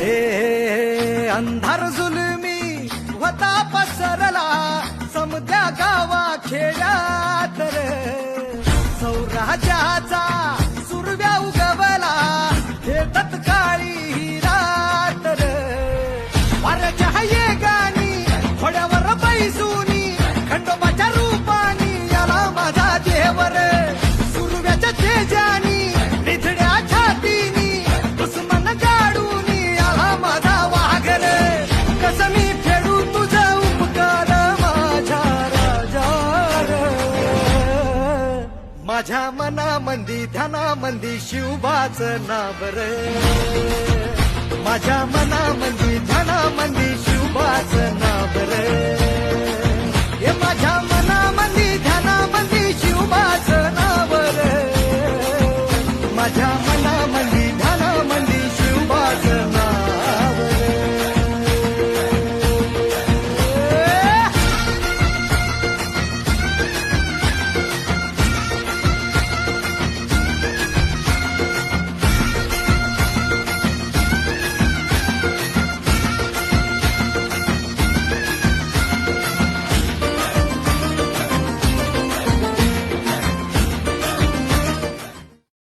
हे अंधार जुलमी होता पसरला. समद्या गावा खेड्यात सौराजाचा माझ्या मनामंदी ध्यानामंदी शिवबाच नाबर रे. माझ्या मनामंदी ध्यानामंदी शिवबाच नाबर रे. हे माझ्या मनामंदी ध्यानामंदी शिवबाच नाबर रे. माझ्या मनामंदी